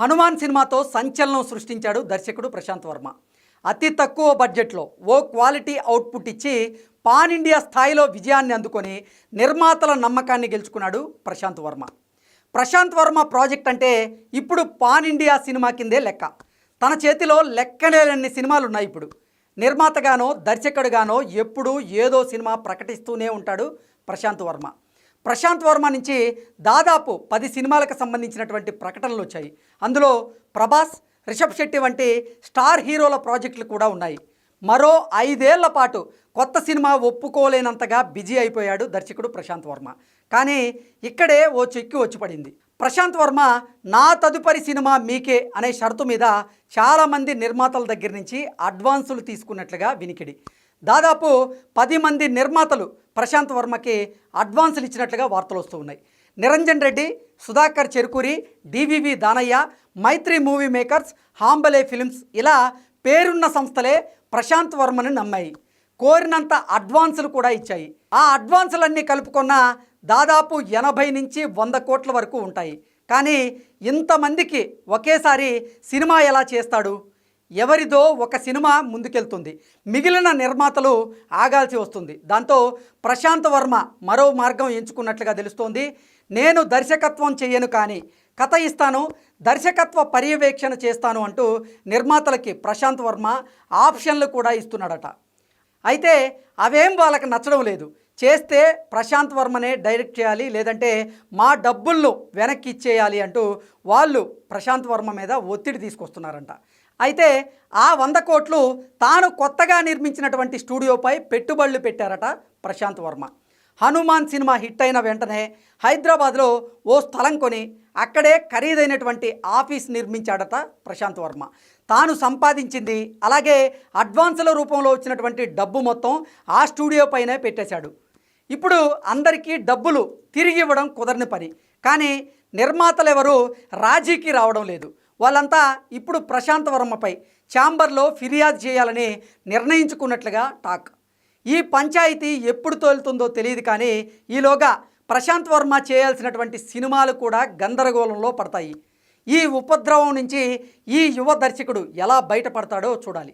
హనుమాన్ సినిమాతో సంచలనం సృష్టించాడు దర్శకుడు ప్రశాంత్ వర్మ. అతి తక్కువ బడ్జెట్లో ఓ క్వాలిటీ అవుట్పుట్ ఇచ్చి పాన్ ఇండియా స్థాయిలో విజయాన్ని అందుకొని నిర్మాతల నమ్మకాన్ని గెలుచుకున్నాడు ప్రశాంత్ వర్మ. ప్రశాంత్ వర్మ ప్రాజెక్ట్ అంటే ఇప్పుడు పాన్ ఇండియా సినిమా కిందే లెక్క. తన చేతిలో లెక్కలేనన్ని సినిమాలు ఉన్నాయి ఇప్పుడు. నిర్మాతగానో దర్శకుడుగానో ఎప్పుడూ ఏదో సినిమా ప్రకటిస్తూనే ఉంటాడు ప్రశాంత్ వర్మ. ప్రశాంత్ వర్మ నుంచి దాదాపు పది సినిమాలకు సంబంధించినటువంటి ప్రకటనలు వచ్చాయి. అందులో ప్రభాస్ రిషబ్ శెట్టి వంటి స్టార్ హీరోల ప్రాజెక్టులు కూడా ఉన్నాయి. మరో ఐదేళ్ళ పాటు కొత్త సినిమా ఒప్పుకోలేనంతగా బిజీ అయిపోయాడు దర్శకుడు ప్రశాంత్ వర్మ. కానీ ఇక్కడే ఓ చెక్కి వచ్చి పడింది. ప్రశాంత్ వర్మ నా తదుపరి సినిమా మీకే అనే షరతు మీద చాలామంది నిర్మాతల దగ్గర నుంచి అడ్వాన్సులు తీసుకున్నట్లుగా వినికిడి. దాదాపు పది మంది నిర్మాతలు ప్రశాంత్ వర్మకి అడ్వాన్సులు ఇచ్చినట్లుగా వార్తలు వస్తూ ఉన్నాయి. Niranjan Reddy Sudhakar Cherukuri DVV Danayya Mythri movie makers Hombale films ఇలా పేరున్న సంస్థలే ప్రశాంత్ వర్మని నమ్మాయి. కోరినంత అడ్వాన్సులు కూడా ఇచ్చాయి. ఆ అడ్వాన్సులన్నీ కలుపుకున్న దాదాపు ఎనభై నుంచి వంద కోట్ల వరకు ఉంటాయి. కానీ ఇంతమందికి ఒకేసారి సినిమా ఎలా చేస్తాడు? ఎవరిదో ఒక సినిమా ముందుకెళ్తుంది. మిగిలిన నిర్మాతలు ఆగాల్సి వస్తుంది. దాంతో ప్రశాంత్ వర్మ మరో మార్గం ఎంచుకున్నట్లుగా తెలుస్తోంది. నేను దర్శకత్వం చేయను కానీ కథ ఇస్తాను దర్శకత్వ పర్యవేక్షణ చేస్తాను అంటూ నిర్మాతలకి ప్రశాంత్ వర్మ ఆప్షన్లు కూడా ఇస్తున్నాడట. అయితే అవేం వాళ్ళకి నచ్చడం లేదు. చేస్తే ప్రశాంత్ వర్మనే డైరెక్ట్ చేయాలి లేదంటే మా డబ్బులను వెనక్కి ఇచ్చేయాలి అంటూ వాళ్ళు ప్రశాంత్ వర్మ మీద ఒత్తిడి తీసుకొస్తున్నారంట. అయితే ఆ వంద కోట్లు తాను కొత్తగా నిర్మించినటువంటి స్టూడియోపై పెట్టుబడులు పెట్టారట ప్రశాంత్ వర్మ. హనుమాన్ సినిమా హిట్ అయిన వెంటనే హైదరాబాద్లో ఓ స్థలం కొని అక్కడే ఖరీదైనటువంటి ఆఫీస్ నిర్మించాడట ప్రశాంత్ వర్మ. తాను సంపాదించింది అలాగే అడ్వాన్సుల రూపంలో వచ్చినటువంటి డబ్బు మొత్తం ఆ స్టూడియో పైనే పెట్టేశాడు. ఇప్పుడు అందరికీ డబ్బులు తిరిగి ఇవ్వడం కుదరని పని. కానీ నిర్మాతలు ఎవరు రాజీకి రావడం లేదు. వాళ్ళంతా ఇప్పుడు ప్రశాంత్ వర్మపై ఛాంబర్లో ఫిర్యాదు చేయాలని నిర్ణయించుకున్నట్లుగా టాక్. ఈ పంచాయతీ ఎప్పుడు తోలుతుందో తెలియదు కానీ ఈలోగా ప్రశాంత్ వర్మ చేయాల్సినటువంటి సినిమాలు కూడా గందరగోళంలో పడతాయి. ఈ ఉపద్రవం నుంచి ఈ యువ దర్శకుడు ఎలా బయటపడతాడో చూడాలి.